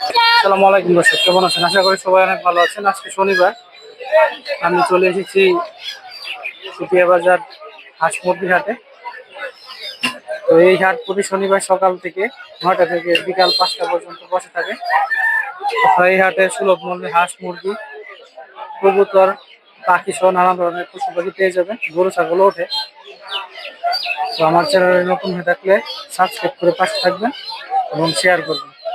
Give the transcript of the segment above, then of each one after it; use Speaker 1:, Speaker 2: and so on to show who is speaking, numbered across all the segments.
Speaker 1: আসসালামু আলাইকুম দর্শক, কেমন আছেন? আশা করি সবাই অনেক ভালো আছেন। আজকে শনিবার। আমি চলে এসেছি সুপিয়া বাজার হাঁস মুরগির হাটে। তো এই হাট প্রতি শনিবার সকাল থেকে নয়টা থেকে বিকাল পাঁচটা পর্যন্ত বসে থাকে। এই হাটে সুলভ মূল্যে হাঁস মুরগি, কবুতর পাখি সহ নানান ধরনের পশু পাখি পেয়ে যাবেন। গরু, ছাগলও ওঠে। তো আমার চ্যানেলে নতুন হয়ে থাকলে সাবস্ক্রাইব করে পাশে থাকবেন এবং শেয়ার করবেন।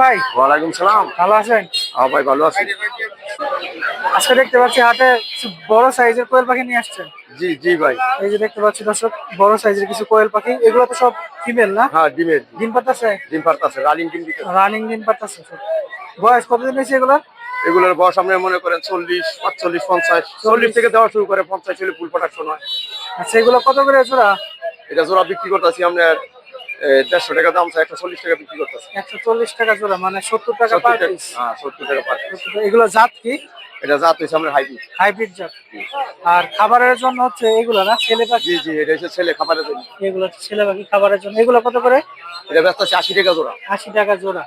Speaker 1: ভাই?
Speaker 2: ওয়ালাইকুম সালাম।
Speaker 1: ভালো আছেন?
Speaker 2: হ্যাঁ ভাই ভালো আছি।
Speaker 1: আজকে দেখতে পাচ্ছি হাটে বড় সাইজের কোয়েল পাখি নিয়ে আসছেন।
Speaker 2: জি জি ভাই।
Speaker 1: এই যে দেখতে পাচ্ছি দর্শক বড় সাইজের কিছু কোয়েল পাখি। এগুলো তো সব ফিমেল না?
Speaker 2: হ্যাঁ ডিমের।
Speaker 1: ডিম পাতাছে?
Speaker 2: ডিম পারতাছে রানিং ডিম দিতে
Speaker 1: রানিং ডিম পাতাছে বয়স কতদিন হয়েছে এগুলো
Speaker 2: এগুলোর বয়স আপনি মনে করেন চল্লিশ পাঁচচল্লিশ পঞ্চাশ। চল্লিশ থেকে দেওয়া শুরু করে পঞ্চাশ হলে ফুল প্রোডাকশন হয়।
Speaker 1: আচ্ছা এগুলো কত করে জোড়া?
Speaker 2: এটা জোড়া বিক্রি করতেছি আপনার এ, দেড়শো টাকা দাম একশো চল্লিশ টাকা বিক্রি করতেছি।
Speaker 1: একশো চল্লিশ টাকা জোড়া মানে সত্তর টাকা পার পিস
Speaker 2: হ্যাঁ সত্তর টাকা পার
Speaker 1: এগুলো জাত কি?
Speaker 2: এটা জাত হয়েছে আপনার হাইব্রিড।
Speaker 1: হাইব্রিড জাত। আর খাবারের জন্য হচ্ছে এগুলো না ছেলে পাখি?
Speaker 2: জি জি এটা হচ্ছে ছেলে খাবারের জন্য।
Speaker 1: এগুলো ছেলে পাখি খাবারের জন্য। এগুলো কত করে?
Speaker 2: এটা ব্যস্ত আছে আশি টাকা জোড়া।
Speaker 1: আশি টাকা জোড়া।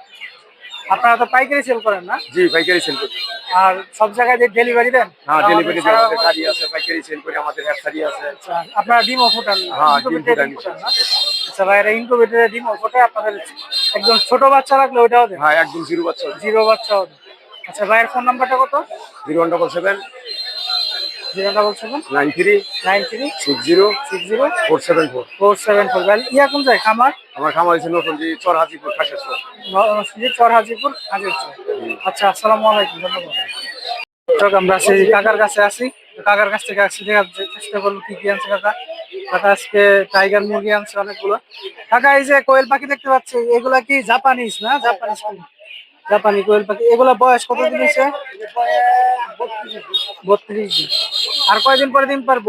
Speaker 1: আপনারা তো পাইকারি সেল করেন না?
Speaker 2: জি পাইকারি সেল করি।
Speaker 1: আর সব জায়গায় ডেলিভারি দেন?
Speaker 2: হ্যাঁ ডেলিভারি
Speaker 1: সারা
Speaker 2: আমাদের গাড়ি আছে পাইকারি সেল করি আমাদের গাড়ি আছে।
Speaker 1: আচ্ছা, আপনারা ডিমও ফুটান
Speaker 2: হ্যাঁ, ডিম ফুটান।
Speaker 1: আচ্ছা ভাইরা ইনকুবেটরে ডিমও ফোটে আপনাদের একদম ছোট বাচ্চা রাখলে ওইটাও দেন।
Speaker 2: হ্যাঁ একদম জিরো বাচ্চা
Speaker 1: জিরো বাচ্চাও দেন আচ্ছা ভাইয়ের ফোন নাম্বারটা কত?
Speaker 2: Zero one double seven
Speaker 1: zero double seven
Speaker 2: nine three
Speaker 1: nine three
Speaker 2: six zero
Speaker 1: six zero
Speaker 2: four seven four
Speaker 1: four seven four ভাই ইয়া কোন যায় খামার?
Speaker 2: আমার খামার চর হাজিপুর চর।
Speaker 1: আচ্ছা আসসালামু আলাইকুম ধন্যবাদ। আমরা সেই কাকার কাছে আসি। কাকার কাছ থেকে আসছি দেখার চেষ্টা করব কি কি আনছে কাকা। কাকা আজকে টাইগার মুরগি আনছে অনেকগুলো। কাকা এই যে কোয়েল পাখি দেখতে পাচ্ছি, এগুলা কি জাপানিজ না? জাপানিজ জাপানি কোয়েল পাখি। এগুলা বয়স কত দিন হয়েছে? বত্রিশ দিন। আর কয়দিন পরে দিন পারব?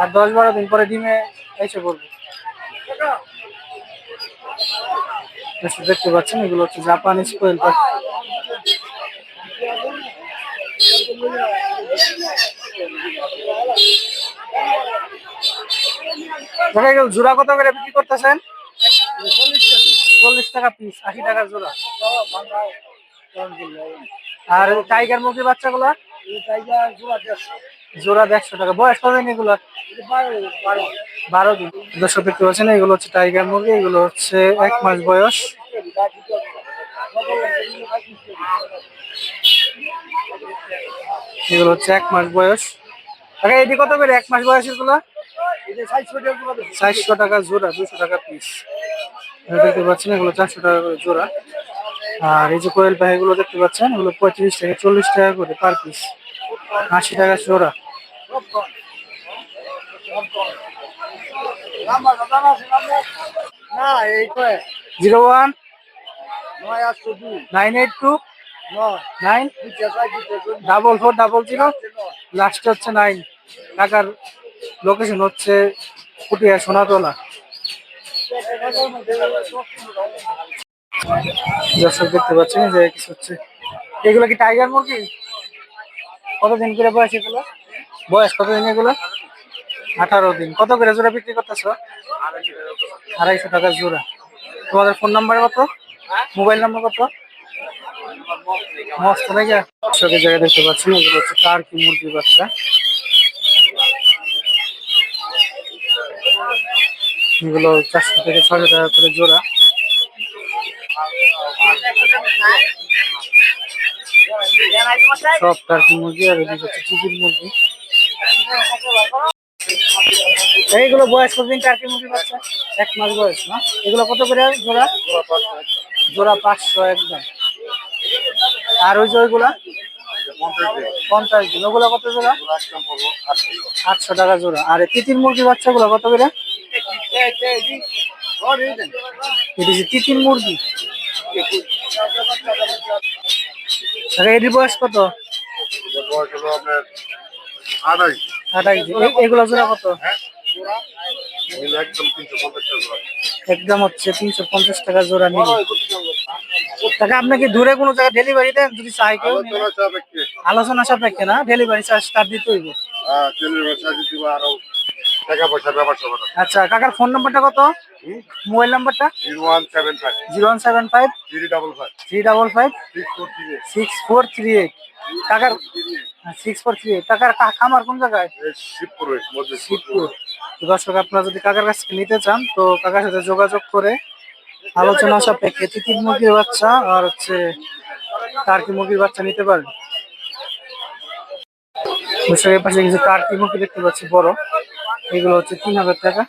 Speaker 1: আর দশ বারো দিন পরে ডিমে এসে পড়ব। দেখতে পাচ্ছেন, এগুলো হচ্ছে জাপানিজ কোয়েল পাখি। দেখা গেল জোড়া কত করে বিক্রি করতেছেন? চল্লিশ টাকা পিস আশি টাকা জোড়া। আর টাইগার মুরগির বাচ্চাগুলো? জোড়া দেড়শো টাকা। বয়স কতদিন এগুলো? বারো দিন। দর্শক, দেখতে পাচ্ছেন, এগুলো হচ্ছে টাইগার মুরগি, এগুলো হচ্ছে এক মাস বয়স। এগুলো হচ্ছে এক মাস বয়স। আগে এটি কত করে? এক মাস বয়সেরগুলো? চারশো টাকা জোড়া দুশো টাকা পিস দেখতে পাচ্ছেন এগুলো চারশো টাকা করে জোড়া। আর এই যে কোয়েল পাখি গুলো দেখতে পাচ্ছেন এগুলো পঁয়ত্রিশ থেকে চল্লিশ টাকা করে পার পিস আশি টাকা জোড়া। Zero one nine eight two nine double four double zero last হচ্ছে নাইন। টাকার লোকেশন হচ্ছে পুটিয়া সোনাতলা। দর্শক দেখতে পাচ্ছেন যে কিছু হচ্ছে। এগুলো কি টাইগার মুরগি? কতদিন করে বয়স এগুলো? বয়স কতদিন এগুলো? আঠারো দিন। কত করে জোড়া বিক্রি করতেছো? আড়াইশো টাকা জোড়া। তোমাদের ফোন নাম্বার কত? মোবাইল নাম্বার কত? মস্ত জায়গায় দেখতে পাচ্ছেন এগুলো হচ্ছে কার কি মুরগির বাচ্চা। এগুলো চারশো থেকে ছয়শো টাকা করে জোড়া। সব টার্কি মুরগি আর এদিকে হচ্ছে চিকেন মুরগি। এইগুলো বয়স কতদিন টার্কি মুরগি বাচ্চা এক মাস বয়স, না? এগুলো কত করে জোড়া? জোড়া পাঁচশো একদম। আর ওই যে ওইগুলা? পঞ্চাশ দিন। ওগুলো কত জোড়া? আটশো টাকা জোড়া। আর তিতির মুরগির বাচ্চাগুলো কত করে? এটা তিতির মুরগি? আচ্ছা, এটির বয়স কত? এগুলো জোড়া কত?
Speaker 2: একদম পঞ্চাশ টাকা
Speaker 1: একদম হচ্ছে তিনশো পঞ্চাশ টাকা জোড়া নিন টাকা আপনি দূরে কোনো জায়গায় ডেলিভারি দেন? যদি চাই কেউ
Speaker 2: আলোচনা সাপেক্ষে।
Speaker 1: আলোচনা সাপেক্ষে না? ডেলিভারি চার্জ তার দিতে হইব
Speaker 2: টাকা পয়সার ব্যাপার সবার
Speaker 1: আচ্ছা কাকার ফোন নাম্বারটা কত? মোবাইল নাম্বারটা
Speaker 2: zero one seven five.
Speaker 1: Zero one seven five?
Speaker 2: Three double five.
Speaker 1: Three double five?
Speaker 2: Six four three
Speaker 1: six four three eight. কাকার সিক্স ফোর থ্রি এইট। কাকার খামার কোন জায়গায়?
Speaker 2: শিবপুর মধ্যে
Speaker 1: শিবপুর। দর্শক আপনারা যদি কাকার কাছ থেকে নিতে চান তো কাকার সাথে যোগাযোগ করে আলোচনা সাপেক্ষে তিতির মুরগির বাচ্চা আর হচ্ছে টার্কি মুরগির বাচ্চা নিতে পারেন পাশে কিছু টার্কি মুরগি দেখতে পাচ্ছি বড়। এগুলো হচ্ছে তিন হাজার টাকা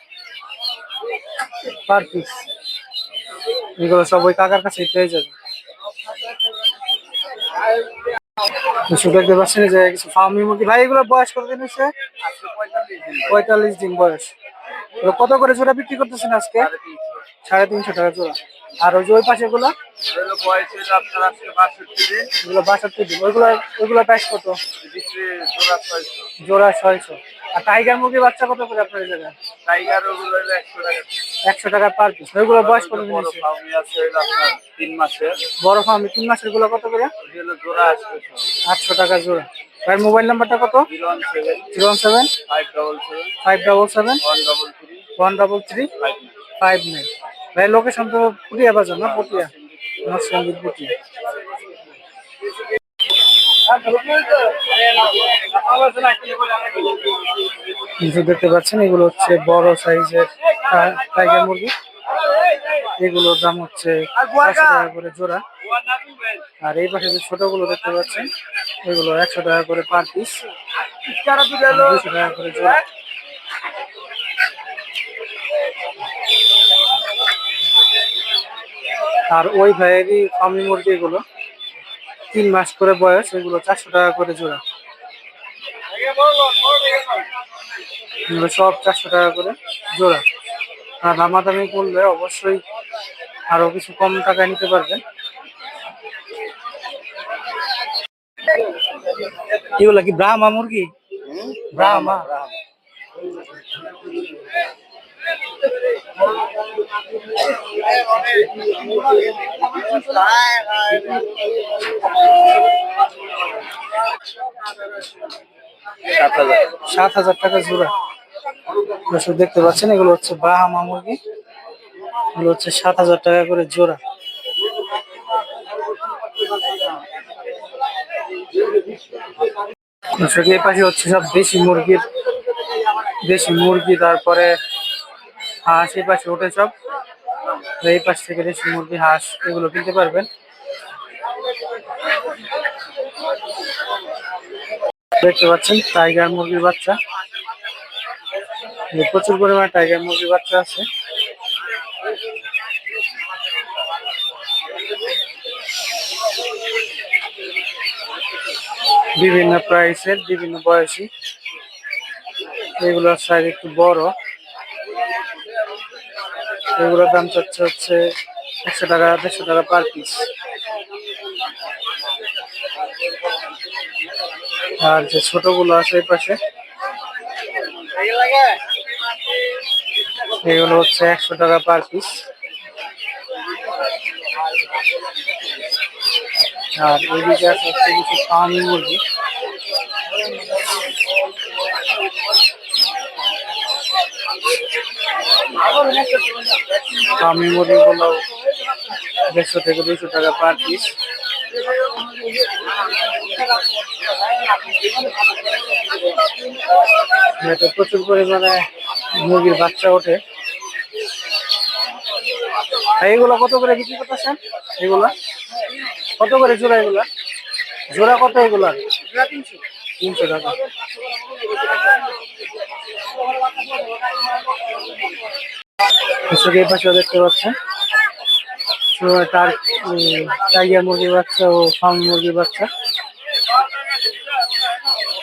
Speaker 1: পার পিস এগুলো সব ওই কাকার কাছে পেয়ে যাবে। দেখতে পাচ্ছেন যে কিছু ফার্মি মুরগি। ভাই এগুলো বয়স কত দিন হচ্ছে পঁয়তাল্লিশ দিন বয়স। কত করে জোড়া বিক্রি করতেছেন আজকে? সাড়ে তিনশো। টাকা জোড়া। আর ওই যে ওই পাশে গুলো
Speaker 2: বাষট্টি দিন।
Speaker 1: এগুলো বাষট্টি দিন। ওইগুলো ওইগুলো প্রাইস কত?
Speaker 2: জোড়া ছয়শো।
Speaker 1: আর টাইগার মুরগির বাচ্চা কত করে আপনার এই জায়গায়?
Speaker 2: টাইগার ওগুলো হলো একশো টাকা
Speaker 1: একশো টাকা পার পিস ওইগুলো বয়স কত দিন
Speaker 2: আছে তিন মাসের।
Speaker 1: বড় ফার্মি তিন মাসেরগুলো কত করে?
Speaker 2: জোড়া
Speaker 1: আটশো টাকা জোড়া। ভাই মোবাইল নাম্বারটা কত?
Speaker 2: Zero one seven
Speaker 1: zero one seven
Speaker 2: five double seven
Speaker 1: five double seven
Speaker 2: one double three
Speaker 1: one double three
Speaker 2: five
Speaker 1: five nine ভাই লোকেশন তো পুটিয়া বাজার না পুটিয়া? নরসিংদীর পুটিয়া। দেখতে পাচ্ছেন, এগুলো হচ্ছে বড় সাইজের টাইগার মুরগি। এগুলোর দাম হচ্ছে পাঁচশো টাকা করে জোড়া। আর এই পাশে যে ছোটগুলো দেখতে পাচ্ছেন, এগুলো একশো টাকা করে পার পিস। দুশো টাকা করে জোড়া। আর ওই ভাইয়েরই ফার্মি মুরগি এগুলো। তিন মাস করে বয়স এগুলো চারশো টাকা করে জোড়া। এগুলো সব চারশো টাকা করে জোড়া। আর দামাদামি করলে অবশ্যই আরও কিছু কম টাকায় নিতে পারবেন এগুলা কি ব্রাহ্মা মুরগি? ব্রাহ্মা।
Speaker 2: হাজার
Speaker 1: সাত হাজার টাকা জোড়া। দর্শক, দেখতে পাচ্ছেন, এগুলো হচ্ছে ব্রাহ্মা মুরগি। এগুলো হচ্ছে সাত হাজার টাকা করে জোড়া। দর্শক, এই পাশে হচ্ছে সব দেশি মুরগির দেশি মুরগি, তারপরে হাঁস, এই পাশে ওঠে সব। এই পাশ থেকে দেশি মুরগি, হাঁস এগুলো কিনতে পারবেন। দেখতে পাচ্ছেন, টাইগার মুরগির বাচ্চা। প্রচুর পরিমাণে টাইগার মুরগির বাচ্চা আছে। বিভিন্ন প্রাইসের বিভিন্ন বয়সী। এগুলোর সাইজ একটু বড়। এগুলোর দাম চাচ্ছে হচ্ছে একশো টাকা, দেড়শো টাকা পার পিস আর যে ছোটগুলো আছে এই পাশে, এগুলো হচ্ছে একশো টাকা পার পিস আর এদিকে আছে হচ্ছে কিছু ফার্মি মুরগি। ফার্মি মুরগিগুলো দেড়শো থেকে দুশো টাকা পার পিস প্রচুর পরিমাণে মুরগির বাচ্চা ওঠে। এগুলো কত করে বিক্রি করতেছেন? এগুলা? কত করে জোড়া এগুলা? জোড়া কত এগুলা? তিনশো টাকা। কৃষকের পাশে দেখতে পাচ্ছেন। তার টাইগার মুরগির বাচ্চা ও ফার্ম মুরগির বাচ্চা।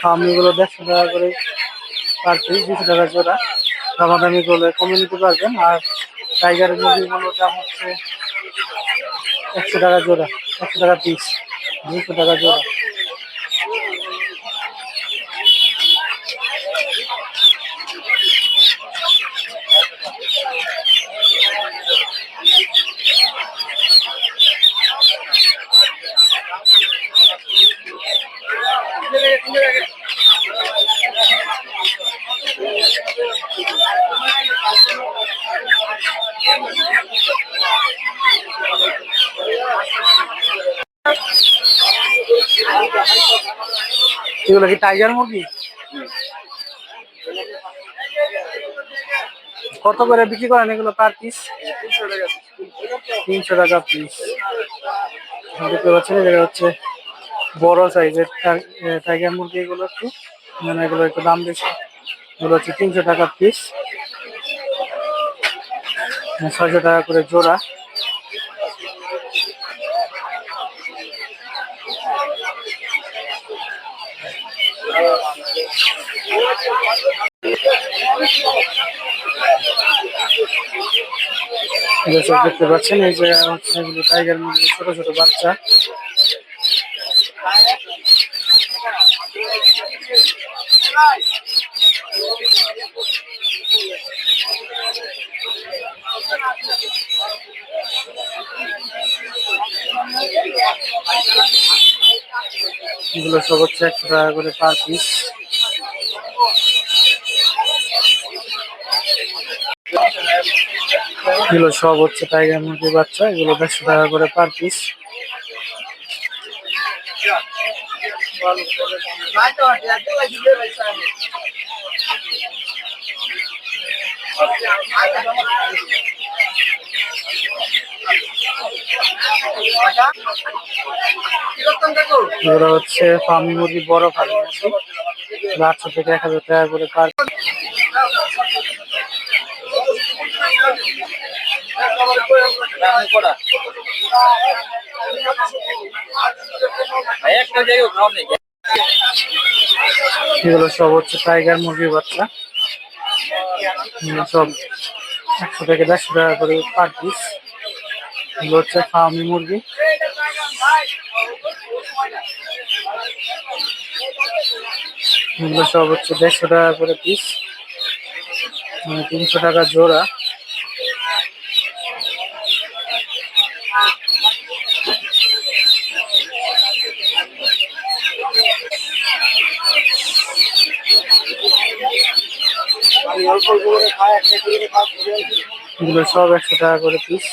Speaker 1: ফার্মিগুলো দেড়শো টাকা করে পার দুশো টাকা জোড়া। দামাদামি করলে কমে নিতে পারবেন। আর টাইগার মুরগিগুলোর দাম হচ্ছে একশো টাকা জোড়া, একশো টাকা পিস দুশো টাকা জোড়া। এগুলো কি টাইগার মুরগি? কত করে বিক্রি করেন এগুলো পার পিস তিনশো টাকা পিস দেখতে পাচ্ছেন এগুলো হচ্ছে বড় সাইজের টাইগার মুরগি এগুলো একটু। মানে এগুলো একটু দাম বেশি। এগুলো হচ্ছে তিনশো টাকা পিস ছয়শো টাকা করে জোড়া। দর্শক দেখতে পাচ্ছেন এই যে হচ্ছে টাইগার মুরগি ছোট ছোট বাচ্চা। এগুলো সব হচ্ছে একশো টাকা করে পার পিস এগুলো সব হচ্ছে টাইগার মুরগির বাচ্চা, এগুলো দেড়শো টাকা করে পার পিস এগুলো হচ্ছে ফার্মি মুরগি, বড় ফার্মি মুরগি। আটশো থেকে এক হাজার টাকা করে পার এগুলো সব হচ্ছে টাইগার মুরগির বাচ্চা। সব একশো থেকে দেড়শো টাকা করে পার পিস এগুলো হচ্ছে ফার্মি মুরগি। এগুলো সব হচ্ছে দেড়শো টাকা করে পিস মানে তিনশো টাকা জোড়া। এগুলো সব একশো টাকা করে পিস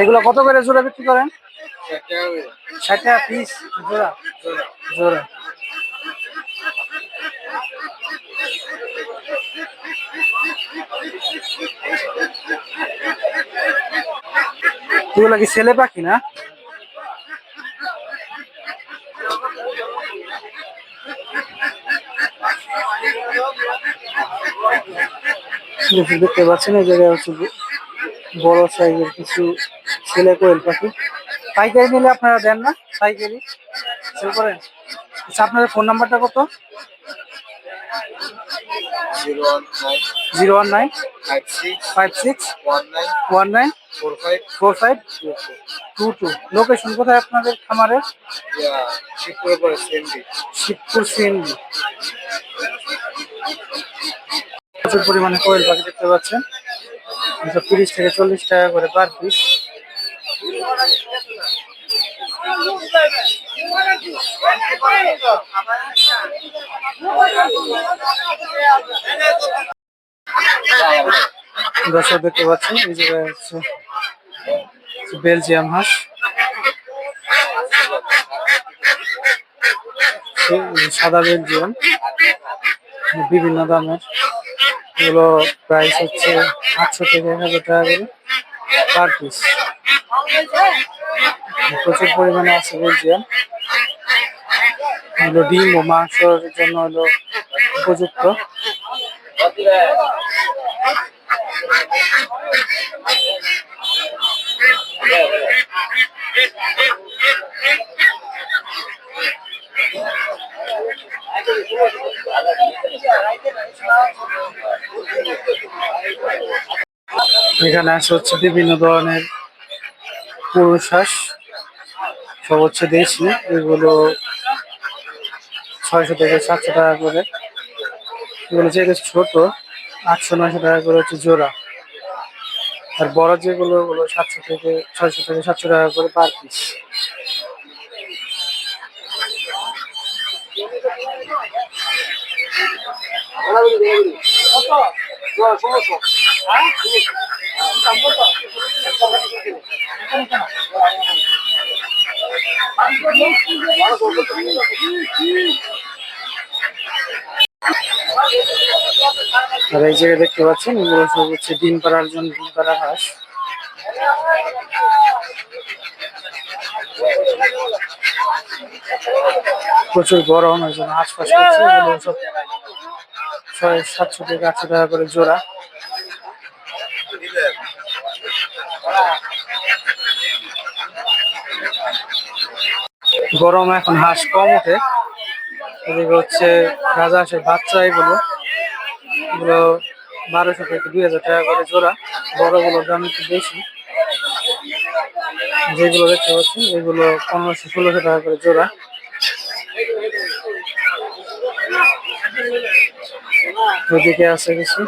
Speaker 1: এগুলো কত করে জোড়া বিক্রি করেন? ষাট টাকা পিস জোড়া। জোড়া। এগুলো কি ছেলে পাখি না? দেখতে দেখতে পাচ্ছেন এই জায়গায় হচ্ছে বড় সাইজের কিছু ছেলে কোয়েল পাখি। পাইকারি নিলে আপনারা দেন না পাইকারি। সেল করেন। আচ্ছা আপনাদের ফোন নাম্বারটা কত?
Speaker 2: Zero one nine five six one nine four five
Speaker 1: two two. Location কোথায় আপনাদের খামারের
Speaker 2: শিবপুরের পরে
Speaker 1: শিবপুর সিএনজি প্রচুর পরিমাণে কোয়েল পাখি দেখতে পাচ্ছেন। দুশো তিরিশ থেকে চল্লিশ টাকা করে পার পিস দর্শক দেখতে পাচ্ছেন, এই জায়গায় হচ্ছে বেলজিয়াম হাঁস। সাদা বেলজিয়াম। বিভিন্ন দামের। এগুলো প্রাইস হচ্ছে আটশো থেকে এক হাজার টাকা করে পার পিস প্রচুর পরিমাণে আছে বেলজিয়াম এগুলো ডিম ও মাংসের জন্য হলো উপযুক্ত। এখানে আছে হচ্ছে বিভিন্ন ধরনের পুরুষ হাঁস সব হচ্ছে দেশি, এগুলো ছয়শো থেকে সাতশো টাকা করে। এগুলো যেগুলো ছোট, আটশো, নয়শো টাকা করে হচ্ছে জোড়া। আর বড় যেগুলো, ওগুলো সাতশো থেকে, ছয়শো থেকে সাতশো টাকা করে পার পিস এই জায়গায় দেখতে পাচ্ছেন সব হচ্ছে ডিম পাড়ার জন্য ডিম পাড়ার হাঁস। প্রচুর গরম, এই জন্য ফাঁস করছে ছয় সাতশো থেকে আটশো টাকা করে জোড়া। গরম এখন হাঁস কম ওঠে। এদিকে হচ্ছে রাজা হাঁসের বাচ্চা এগুলো। এগুলো বারোশো থেকে দুই হাজার টাকা করে জোড়া। বড়গুলোর দাম একটু বেশি। যেগুলো দেখতে পাচ্ছি এগুলো পনেরোশো, ষোলোশো টাকা করে জোড়া। ওদিকে আছে কিছু?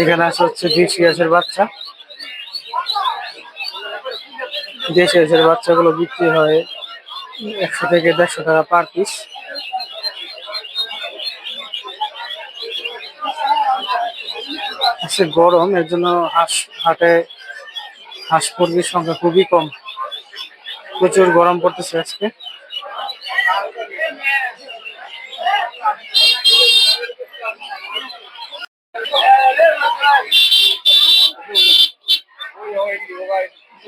Speaker 1: এখানে আছে হচ্ছে দেশি হাঁসের বাচ্চা। দেশি হাঁসের বাচ্চাগুলো বিক্রি হয় একশো থেকে দেড়শো টাকা পার পিস আজকে গরম, এর জন্য হাঁস হাটে হাঁস মুরগির সংখ্যা খুবই কম। প্রচুর গরম পড়তেছে আজকে। এই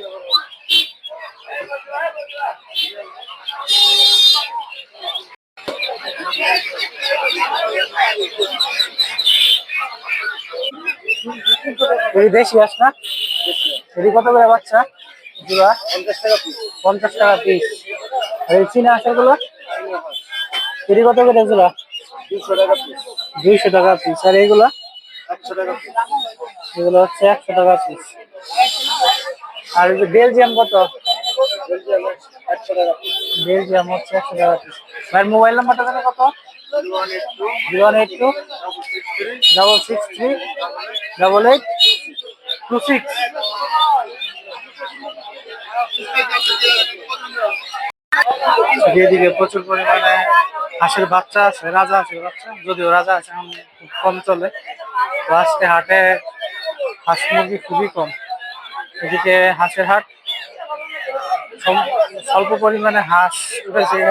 Speaker 1: দেশি হাঁস না? এটি কত করে বাচ্চা? জোড়া পঞ্চাশ টাকা পিস পঞ্চাশ টাকা পিস আর এই চীনা হাঁসেরগুলো? এটি কত করে জোড়া দুইশো টাকা পিস দুইশো টাকা পিস আর এইগুলো? একশো টাকা পিস এগুলো হচ্ছে একশো টাকা পিস আর এই যে বেলজিয়াম কত? বেলজিয়াম হচ্ছে একশো টাকা ভাই, মোবাইল নাম্বারটা জানো কত? Zero eight two double six three double eight two six. এদিকে প্রচুর পরিমাণে হাঁসের বাচ্চা আছে, রাজা হাঁসের বাচ্চা। যদিও রাজা আছে, এখন খুব কম চলে। তো আজকে হাটে হাঁস মুরগি খুবই কম। এদিকে হাঁসের হাট। স্বল্প পরিমাণে হাঁস উঠেছে এই